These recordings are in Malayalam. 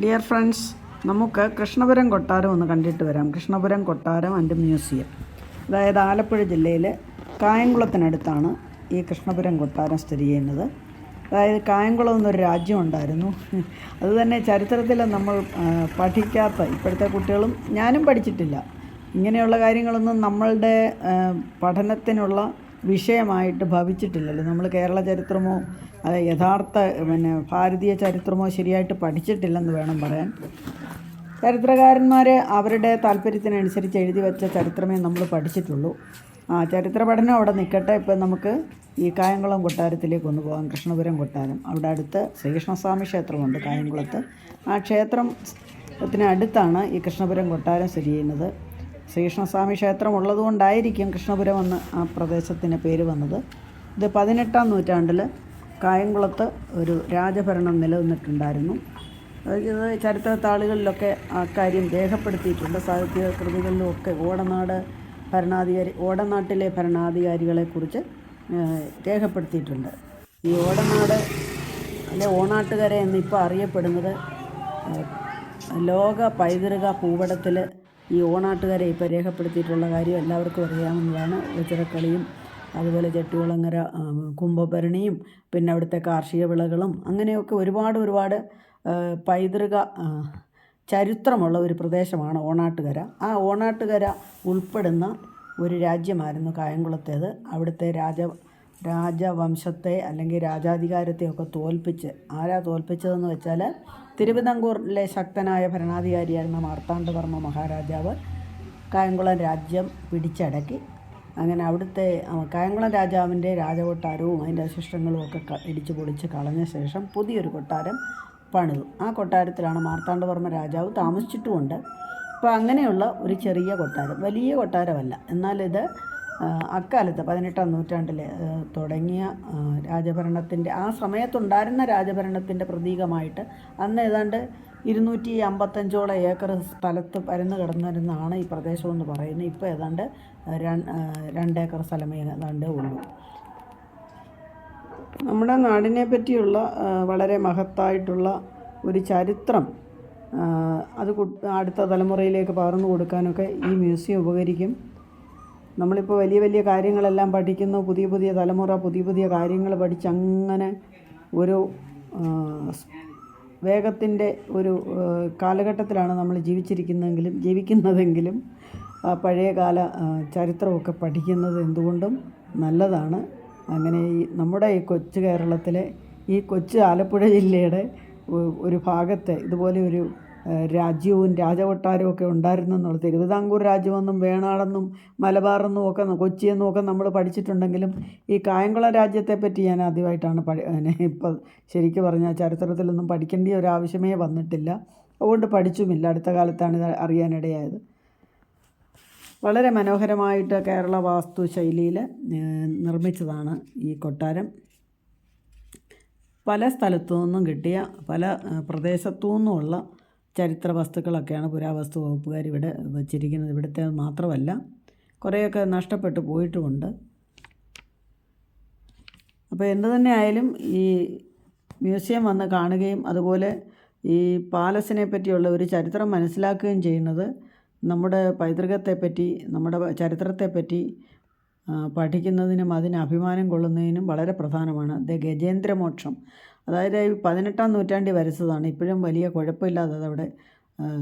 ഡിയർ ഫ്രണ്ട്സ് നമുക്ക് കൃഷ്ണപുരം കൊട്ടാരം ഒന്ന് കണ്ടിട്ട് വരാം. കൃഷ്ണപുരം കൊട്ടാരം ആൻഡ് മ്യൂസിയം അതായത് ആലപ്പുഴ ജില്ലയിലെ കായംകുളത്തിനടുത്താണ് ഈ കൃഷ്ണപുരം കൊട്ടാരം സ്ഥിതി ചെയ്യുന്നത്. അതായത് കായംകുളം എന്നൊരു രാജ്യം ഉണ്ടായിരുന്നു. അതുതന്നെ ചരിത്രത്തിൽ നമ്മൾ പഠിക്കാത്ത ഇപ്പോഴത്തെ കുട്ടികളും ഞാനും പഠിച്ചിട്ടില്ല. ഇങ്ങനെയുള്ള കാര്യങ്ങളൊന്നും നമ്മളുടെ പഠനത്തിനുള്ള വിഷയമായിട്ട് ഭവിച്ചിട്ടില്ലല്ലോ. നമ്മൾ കേരള ചരിത്രമോ അത് യഥാർത്ഥ പിന്നെ ഭാരതീയ ചരിത്രമോ ശരിയായിട്ട് പഠിച്ചിട്ടില്ലെന്ന് വേണം പറയാൻ. ചരിത്രകാരന്മാർ അവരുടെ താല്പര്യത്തിനനുസരിച്ച് എഴുതി വെച്ച ചരിത്രമേ നമ്മൾ പഠിച്ചിട്ടുള്ളൂ. ആ ചരിത്ര പഠനം അവിടെ നിൽക്കട്ടെ ഇപ്പം നമുക്ക് ഈ കായംകുളം കൊട്ടാരത്തിലേക്ക് ഒന്ന് പോകാം. കൃഷ്ണപുരം കൊട്ടാരം. അവിടെ അടുത്ത് ശ്രീകൃഷ്ണസ്വാമി ക്ഷേത്രമുണ്ട് കായംകുളത്ത്. ആ ക്ഷേത്രത്തിന് അടുത്താണ് ഈ കൃഷ്ണപുരം കൊട്ടാരം സ്ഥിതി ചെയ്യുന്നത്. ശ്രീകൃഷ്ണസ്വാമി ക്ഷേത്രം ഉള്ളതുകൊണ്ടായിരിക്കും കൃഷ്ണപുരം എന്ന് ആ പ്രദേശത്തിന് പേര് വന്നത്. ഇത് പതിനെട്ടാം നൂറ്റാണ്ടിൽ കായംകുളത്ത് ഒരു രാജഭരണം നിലനിന്നിട്ടുണ്ടായിരുന്നു. ഇത് ചരിത്ര താളുകളിലൊക്കെ ആ കാര്യം രേഖപ്പെടുത്തിയിട്ടുണ്ട്. സാഹിത്യ കൃതികളിലും ഒക്കെ ഓടനാട് ഭരണാധികാരി ഓടനാട്ടിലെ ഭരണാധികാരികളെക്കുറിച്ച് രേഖപ്പെടുത്തിയിട്ടുണ്ട്. ഈ ഓടനാട് അല്ലെ ഓണാട്ടുകര എന്നിപ്പോൾ അറിയപ്പെടുന്നത് ലോക പൈതൃക ഭൂപടത്തിൽ ഈ ഓണാട്ടുകാരെ ഇപ്പോൾ രേഖപ്പെടുത്തിയിട്ടുള്ള കാര്യം എല്ലാവർക്കും അറിയാവുന്നതാണ്. വെച്ചിറക്കളിയും അതുപോലെ ചെട്ടികുളങ്ങര കുംഭഭരണിയും പിന്നെ അവിടുത്തെ കാർഷിക വിളകളും അങ്ങനെയൊക്കെ ഒരുപാട് ഒരുപാട് പൈതൃക ചരിത്രമുള്ള ഒരു പ്രദേശമാണ് ഓണാട്ടുകര. ആ ഓണാട്ടുകര ഉൾപ്പെടുന്ന ഒരു രാജ്യമായിരുന്നു കായംകുളത്തേത്. അവിടുത്തെ രാജ രാജവംശത്തെ അല്ലെങ്കിൽ രാജാധികാരത്തെയൊക്കെ തോൽപ്പിച്ച് ആരാ തോൽപ്പിച്ചതെന്ന് വെച്ചാൽ തിരുവിതാംകൂറിലെ ശക്തനായ ഭരണാധികാരിയായിരുന്ന മാർത്താണ്ഡവർമ്മ മഹാരാജാവ് കായംകുളം രാജ്യം പിടിച്ചടക്കി. അങ്ങനെ അവിടുത്തെ കായംകുളം രാജാവിന്റെ രാജകൊട്ടാരവും അതിന്റെ അവശിഷ്ടങ്ങളും ഒക്കെ ഇടിച്ചു പൊളിച്ച് കളഞ്ഞ ശേഷം പുതിയൊരു കൊട്ടാരം പണിതു. ആ കൊട്ടാരത്തിലാണ് മാർത്താണ്ഡവർമ്മ രാജാവ് താമസിച്ചിട്ടുമുണ്ട്. അപ്പോൾ അങ്ങനെയുള്ള ഒരു ചെറിയ കൊട്ടാരം വലിയ കൊട്ടാരമല്ല. എന്നാലിത് അക്കാലത്ത് പതിനെട്ടാം നൂറ്റാണ്ടിൽ തുടങ്ങിയ രാജഭരണത്തിന്റെ ആ സമയത്തുണ്ടായിരുന്ന രാജഭരണത്തിന്റെ പ്രതീകമായിട്ട് അന്ന് ഏതാണ്ട് ഇരുന്നൂറ്റി അമ്പത്തഞ്ചോളം ഏക്കർ സ്ഥലത്ത് പരന്നു കിടന്നിരുന്നാണ് ഈ പ്രദേശമെന്ന് പറയുന്നത്. ഇപ്പോൾ ഏതാണ്ട് രണ്ട് രണ്ടേക്കർ സ്ഥലമേ ഏതാണ്ട് ഉള്ളൂ. നമ്മുടെ നാടിനെ പറ്റിയുള്ള വളരെ മഹത്തായിട്ടുള്ള ഒരു ചരിത്രം അത് അടുത്ത തലമുറയിലേക്ക് പകർന്നു കൊടുക്കാനൊക്കെ ഈ മ്യൂസിയം ഉപകരിക്കും. നമ്മളിപ്പോൾ വലിയ വലിയ കാര്യങ്ങളെല്ലാം പഠിക്കുന്നു. പുതിയ പുതിയ തലമുറ പുതിയ പുതിയ കാര്യങ്ങൾ പഠിച്ചങ്ങനെ ഒരു വേഗത്തിന്റെ ഒരു കാലഘട്ടത്തിലാണ് നമ്മൾ ജീവിച്ചിരിക്കുന്നതെങ്കിലും ജീവിക്കുന്നതെങ്കിലും പഴയകാല ചരിത്രമൊക്കെ പഠിക്കുന്നത് എന്തുകൊണ്ടും നല്ലതാണ്. അങ്ങനെ ഈ നമ്മുടെ ഈ കൊച്ചു കേരളത്തിലെ ഈ കൊച്ചു ആലപ്പുഴ ജില്ലയുടെ ഒരു ഭാഗത്തെ ഇതുപോലെ ഒരു രാജ്യവും രാജകൊട്ടാരവും ഒക്കെ ഉണ്ടായിരുന്നു എന്നുള്ളത്. തിരുവിതാംകൂർ രാജ്യമെന്നും വേണാടെന്നും മലബാറെന്നും ഒക്കെ കൊച്ചിയെന്നും ഒക്കെ നമ്മൾ പഠിച്ചിട്ടുണ്ടെങ്കിലും ഈ കായംകുളം രാജ്യത്തെ പറ്റി ഞാൻ ആദ്യമായിട്ടാണ് പഠി ഇപ്പോൾ ശരിക്കും പറഞ്ഞാൽ ചരിത്രത്തിലൊന്നും പഠിക്കേണ്ട ഒരു ആവശ്യമേ വന്നിട്ടില്ല. അതുകൊണ്ട് പഠിച്ചുമില്ല. അടുത്ത കാലത്താണ് ഇത് അറിയാനിടയായത്. വളരെ മനോഹരമായിട്ട് കേരള വാസ്തുശൈലിയിൽ നിർമ്മിച്ചതാണ് ഈ കൊട്ടാരം. പല സ്ഥലത്തു നിന്നും കിട്ടിയ പല പ്രദേശത്തു നിന്നുമുള്ള ചരിത്ര വസ്തുക്കളൊക്കെയാണ് പുരാവസ്തു വകുപ്പുകാർ ഇവിടെ വച്ചിരിക്കുന്നത്. ഇവിടുത്തെ മാത്രമല്ല കുറേയൊക്കെ നഷ്ടപ്പെട്ടു പോയിട്ടുമുണ്ട്. അപ്പോൾ എന്തു തന്നെ ആയാലും ഈ മ്യൂസിയം വന്ന് കാണുകയും അതുപോലെ ഈ പാലസിനെ പറ്റിയുള്ള ഒരു ചരിത്രം മനസ്സിലാക്കുകയും ചെയ്യുന്നത് നമ്മുടെ പൈതൃകത്തെപ്പറ്റി നമ്മുടെ ചരിത്രത്തെപ്പറ്റി പഠിക്കുന്നതിനും അതിന് അഭിമാനം കൊള്ളുന്നതിനും വളരെ പ്രധാനമാണ്. ദ ഗജേന്ദ്രമോക്ഷം. അതായത് പതിനെട്ടാം നൂറ്റാണ്ടി വരച്ചതാണ്. ഇപ്പോഴും വലിയ കുഴപ്പമില്ലാതെ അതവിടെ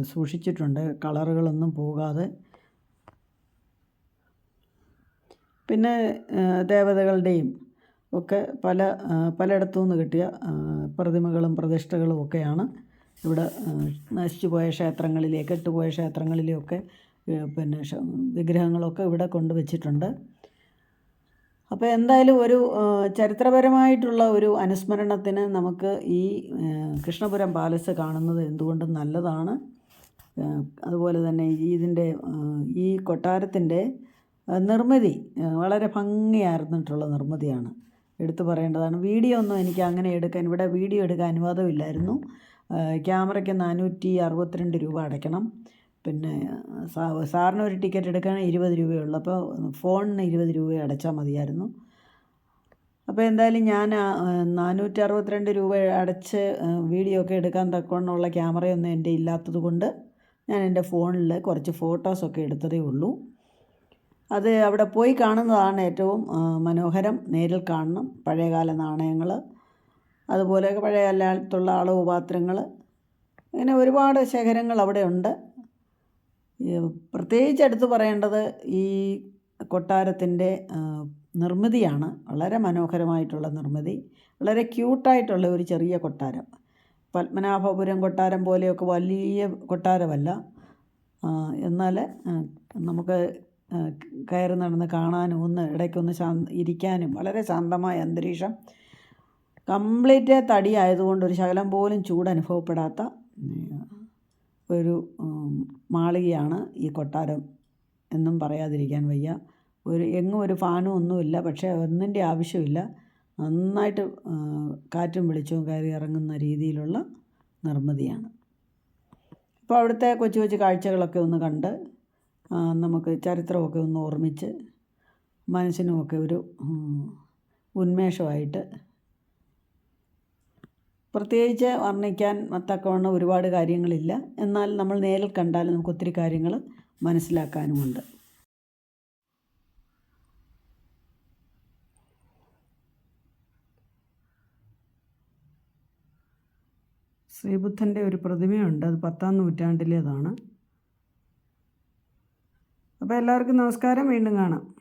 സൂക്ഷിച്ചിട്ടുണ്ട്. കളറുകളൊന്നും പോകാതെ. പിന്നെ ദേവതകളുടെയും ഒക്കെ പല പലയിടത്തു നിന്ന് കിട്ടിയ പ്രതിമകളും പ്രതിഷ്ഠകളും ഒക്കെയാണ് ഇവിടെ നശിച്ചു പോയ ക്ഷേത്രങ്ങളിലെ കെട്ടുപോയ ക്ഷേത്രങ്ങളിലെയൊക്കെ പിന്നെ വിഗ്രഹങ്ങളൊക്കെ ഇവിടെ കൊണ്ടുവച്ചിട്ടുണ്ട്. അപ്പോൾ എന്തായാലും ഒരു ചരിത്രപരമായിട്ടുള്ള ഒരു അനുസ്മരണത്തിന് നമുക്ക് ഈ കൃഷ്ണപുരം പാലസ് കാണുന്നത് എന്തുകൊണ്ടും നല്ലതാണ്? അതുപോലെ തന്നെ ഇതിന്റെ ഈ കൊട്ടാരത്തിന്റെ നിർമ്മിതി വളരെ ഭംഗിയായിരുന്നിട്ടുള്ള നിർമ്മിതിയാണ്. എടുത്തു പറയേണ്ടതാണ്. വീഡിയോ ഒന്നും എനിക്ക് അങ്ങനെ എടുക്കാൻ ഇവിടെ വീഡിയോ എടുക്കാൻ അനുവാദമില്ലായിരുന്നു. ക്യാമറയ്ക്ക് നാനൂറ്റി അറുപത്തിരണ്ട് രൂപ അടയ്ക്കണം. പിന്നെ സാറിന് ഒരു ടിക്കറ്റ് എടുക്കാൻ ഇരുപത് രൂപയുള്ളൂ. അപ്പോൾ ഫോണിന് ഇരുപത് രൂപ അടച്ചാൽ മതിയായിരുന്നു. അപ്പോൾ എന്തായാലും ഞാൻ നാനൂറ്റി അറുപത്തിരണ്ട് രൂപ അടച്ച് വീഡിയോ ഒക്കെ എടുക്കാൻ തക്കവണ്ണമുള്ള ക്യാമറയൊന്നും എന്റെ ഇല്ലാത്തത് കൊണ്ട് ഞാൻ എന്റെ ഫോണിൽ കുറച്ച് ഫോട്ടോസൊക്കെ എടുത്തതേ ഉള്ളൂ. അത് അവിടെ പോയി കാണുന്നതാണ് ഏറ്റവും മനോഹരം. നേരിൽ കാണണം. പഴയകാല നാണയങ്ങൾ അതുപോലെ പഴയ കാലത്തുള്ള അളവ് പാത്രങ്ങൾ അങ്ങനെ ഒരുപാട് ശേഖരങ്ങൾ അവിടെ ഉണ്ട് പ്രത്യേകിച്ച് എടുത്തു പറയേണ്ടത് ഈ കൊട്ടാരത്തിന്റെ നിർമ്മിതിയാണ്. വളരെ മനോഹരമായിട്ടുള്ള നിർമ്മിതി. വളരെ ക്യൂട്ടായിട്ടുള്ള ഒരു ചെറിയ കൊട്ടാരം. പത്മനാഭപുരം കൊട്ടാരം പോലെയൊക്കെ വലിയ കൊട്ടാരമല്ല. എന്നാൽ നമുക്ക് കയറി നടന്ന് കാണാനും ഒന്ന് ഇടയ്ക്കൊന്ന് ശാന്ത ഇരിക്കാനും വളരെ ശാന്തമായ അന്തരീക്ഷം. കംപ്ലീറ്റ് തടി ആയതുകൊണ്ട് ഒരു ശകലം പോലും ചൂട് അനുഭവപ്പെടാത്ത ഒരു മാളികയാണ് ഈ കൊട്ടാരം എന്നും പറയാതിരിക്കാൻ വയ്യ. ഒരു എങ്ങും ഒരു ഫാനും ഒന്നുമില്ല. പക്ഷേ ഒന്നിന്റെ ആവശ്യമില്ല. നന്നായിട്ട് കാറ്റും വെളിച്ചവും കയറി ഇറങ്ങുന്ന രീതിയിലുള്ള നിർമ്മിതിയാണ്. അപ്പോൾ അവിടുത്തെ കൊച്ചു കൊച്ചു കാഴ്ചകളൊക്കെ ഒന്ന് കണ്ട് നമുക്ക് ചരിത്രമൊക്കെ ഒന്ന് ഓർമ്മിച്ച് മനസ്സിനുമൊക്കെ ഒരു ഉന്മേഷമായിട്ട് പ്രത്യേകിച്ച് വർണിക്കാൻ തക്കവണ്ണം ഒരുപാട് കാര്യങ്ങളില്ല. എന്നാൽ നമ്മൾ നേരിൽ കണ്ടാൽ നമുക്ക് ഒത്തിരി കാര്യങ്ങൾ മനസ്സിലാക്കാനുമുണ്ട്. ശ്രീബുദ്ധന്റെ ഒരു പ്രതിമയുണ്ട്. അത് പത്താം നൂറ്റാണ്ടിലേതാണ്. അപ്പോൾ എല്ലാവർക്കും നമസ്കാരം. വീണ്ടും കാണാം.